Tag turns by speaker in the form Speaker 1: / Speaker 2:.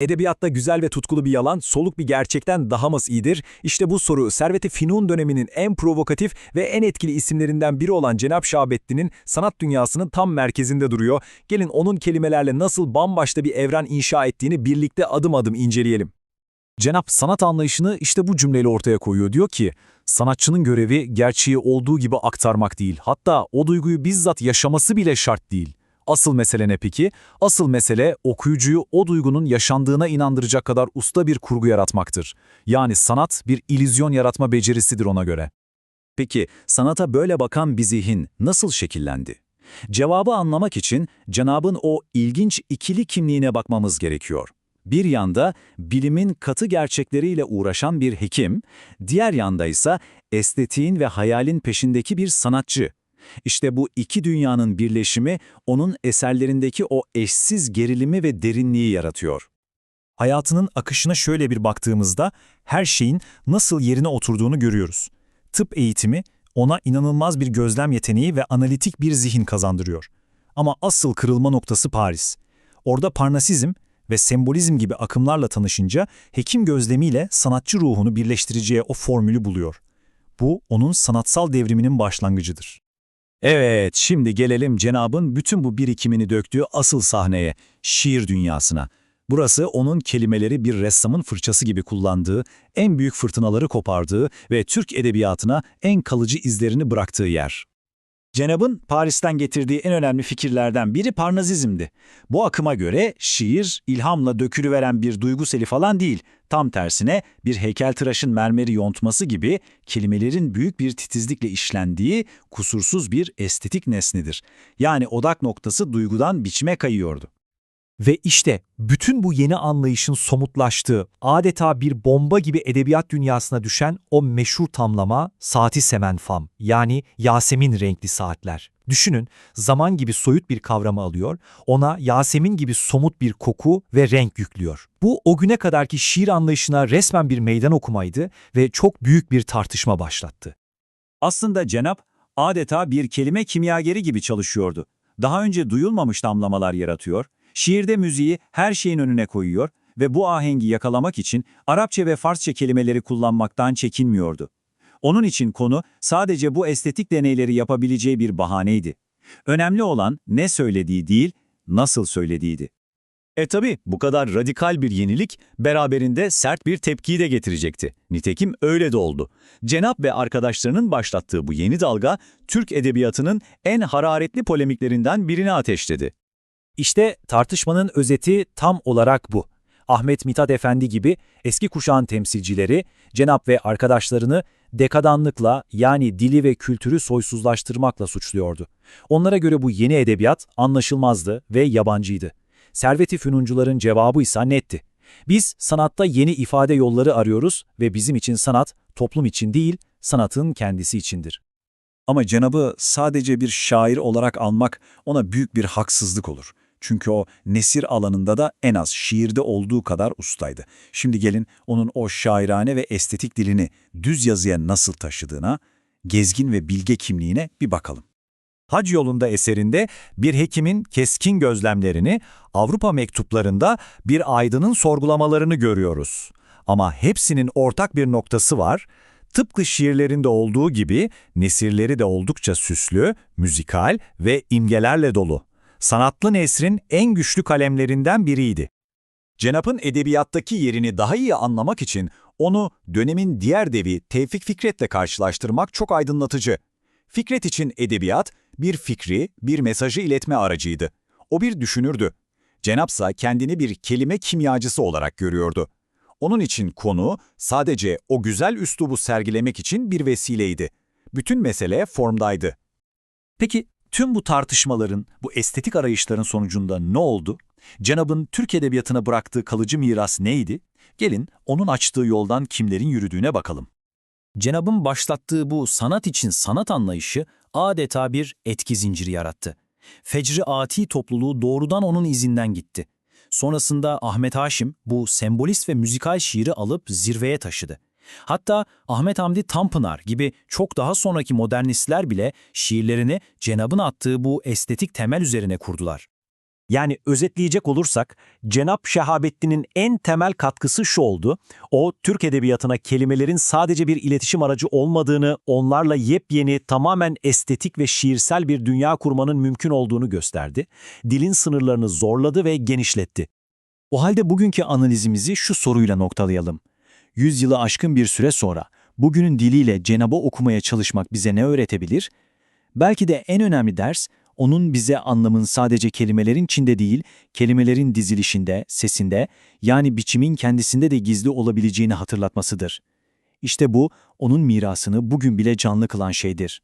Speaker 1: Edebiyatta güzel ve tutkulu bir yalan, soluk bir gerçekten daha mı iyidir? İşte bu soru Servet-i Fünun döneminin en provokatif ve en etkili isimlerinden biri olan Cenab Şahabettin'in sanat dünyasının tam merkezinde duruyor. Gelin onun kelimelerle nasıl bambaşka bir evren inşa ettiğini birlikte adım adım inceleyelim. Cenap sanat anlayışını işte bu cümleyle ortaya koyuyor. Diyor ki, sanatçının görevi gerçeği olduğu gibi aktarmak değil, hatta o duyguyu bizzat yaşaması bile şart değil. Asıl mesele ne peki? Asıl mesele okuyucuyu o duygunun yaşandığına inandıracak kadar usta bir kurgu yaratmaktır. Yani sanat bir ilüzyon yaratma becerisidir ona göre.
Speaker 2: Peki sanata böyle bakan bir zihin nasıl şekillendi? Cevabı anlamak için Cenab'ın o ilginç ikili kimliğine bakmamız gerekiyor. Bir yanda bilimin katı gerçekleriyle uğraşan bir hekim, diğer yanda ise estetiğin ve hayalin peşindeki bir sanatçı. İşte bu iki dünyanın birleşimi onun eserlerindeki o eşsiz gerilimi ve derinliği yaratıyor.
Speaker 3: Hayatının akışına şöyle bir baktığımızda her şeyin nasıl yerine oturduğunu görüyoruz. Tıp eğitimi ona inanılmaz bir gözlem yeteneği ve analitik bir zihin kazandırıyor. Ama asıl kırılma noktası Paris. Orada Parnasizm ve sembolizm gibi akımlarla tanışınca hekim gözlemiyle sanatçı ruhunu birleştireceği o formülü buluyor. Bu onun sanatsal devriminin başlangıcıdır.
Speaker 2: Evet, şimdi gelelim Cenab'ın bütün bu birikimini döktüğü asıl sahneye, şiir dünyasına. Burası onun kelimeleri bir ressamın fırçası gibi kullandığı, en büyük fırtınaları kopardığı ve Türk edebiyatına en kalıcı izlerini bıraktığı yer. Cenab'ın Paris'ten getirdiği en önemli fikirlerden biri Parnasizm'di. Bu akıma göre şiir, ilhamla dökülüveren bir duygu seli falan değil, tam tersine bir heykeltıraşın mermeri yontması gibi kelimelerin büyük bir titizlikle işlendiği kusursuz bir estetik nesnedir. Yani odak noktası duygudan biçime kayıyordu.
Speaker 3: Ve işte bütün bu yeni anlayışın somutlaştığı, adeta bir bomba gibi edebiyat dünyasına düşen o meşhur tamlama Saati Semen Fam yani Yasemin renkli saatler. Düşünün, zaman gibi soyut bir kavramı alıyor, ona Yasemin gibi somut bir koku ve renk yüklüyor. Bu o güne kadarki şiir anlayışına resmen bir meydan okumaydı ve çok büyük bir tartışma başlattı.
Speaker 2: Aslında Cenap adeta bir kelime kimyageri gibi çalışıyordu. Daha önce duyulmamış damlamalar yaratıyor, şiirde müziği her şeyin önüne koyuyor ve bu ahengi yakalamak için Arapça ve Farsça kelimeleri kullanmaktan çekinmiyordu. Onun için konu sadece bu estetik deneyleri yapabileceği bir bahaneydi. Önemli olan ne söylediği değil, nasıl söylediğiydi. E tabi bu kadar radikal bir yenilik beraberinde sert bir tepkiyi de getirecekti. Nitekim öyle de oldu. Cenap ve arkadaşlarının başlattığı bu yeni dalga Türk edebiyatının en hararetli polemiklerinden birini ateşledi.
Speaker 3: İşte tartışmanın özeti tam olarak bu. Ahmet Mithat Efendi gibi eski kuşağın temsilcileri Cenap ve arkadaşlarını dekadanlıkla yani dili ve kültürü soysuzlaştırmakla suçluyordu. Onlara göre bu yeni edebiyat anlaşılmazdı ve yabancıydı. Servet-i Fünuncuların cevabı ise netti. Biz sanatta yeni ifade yolları arıyoruz ve bizim için sanat toplum için değil, sanatın kendisi içindir.
Speaker 2: Ama Cenab'ı sadece bir şair olarak almak ona büyük bir haksızlık olur. Çünkü o nesir alanında da en az şiirde olduğu kadar ustaydı. Şimdi gelin onun o şairane ve estetik dilini düz yazıya nasıl taşıdığına, gezgin ve bilge kimliğine bir bakalım.
Speaker 3: Hac yolunda eserinde bir hekimin keskin gözlemlerini, Avrupa mektuplarında bir aydının sorgulamalarını görüyoruz. Ama hepsinin ortak bir noktası var. Tıpkı şiirlerinde olduğu gibi nesirleri de oldukça süslü, müzikal ve imgelerle dolu. Sanatlı nesrin en güçlü kalemlerinden biriydi.
Speaker 2: Cenap'ın edebiyattaki yerini daha iyi anlamak için onu dönemin diğer devi Tevfik Fikret'le karşılaştırmak çok aydınlatıcı. Fikret için edebiyat bir fikri, bir mesajı iletme aracıydı. O bir düşünürdü. Cenapsa kendini bir kelime kimyacısı olarak görüyordu. Onun için konu sadece o güzel üslubu sergilemek için bir vesileydi. Bütün mesele formdaydı.
Speaker 3: Peki tüm bu tartışmaların, bu estetik arayışların sonucunda ne oldu? Cenab'ın Türk edebiyatına bıraktığı kalıcı miras neydi? Gelin onun açtığı yoldan kimlerin yürüdüğüne bakalım. Cenab'ın başlattığı bu sanat için sanat anlayışı adeta bir etki zinciri yarattı. Fecri Ati topluluğu doğrudan onun izinden gitti. Sonrasında Ahmet Haşim bu sembolist ve müzikal şiiri alıp zirveye taşıdı. Hatta Ahmet Hamdi Tanpınar gibi çok daha sonraki modernistler bile şiirlerini Cenab'ın attığı bu estetik temel üzerine kurdular.
Speaker 4: Yani özetleyecek olursak Cenap Şehabettin'in en temel katkısı şu oldu. O Türk edebiyatına kelimelerin sadece bir iletişim aracı olmadığını, onlarla yepyeni, tamamen estetik ve şiirsel bir dünya kurmanın mümkün olduğunu gösterdi. Dilin sınırlarını zorladı ve genişletti.
Speaker 3: O halde bugünkü analizimizi şu soruyla noktalayalım. Yüzyılı aşkın bir süre sonra bugünün diliyle Cenab'ı okumaya çalışmak bize ne öğretebilir? Belki de en önemli ders, onun bize anlamın sadece kelimelerin içinde değil, kelimelerin dizilişinde, sesinde, yani biçimin kendisinde de gizli olabileceğini hatırlatmasıdır. İşte bu, onun mirasını bugün bile canlı kılan şeydir.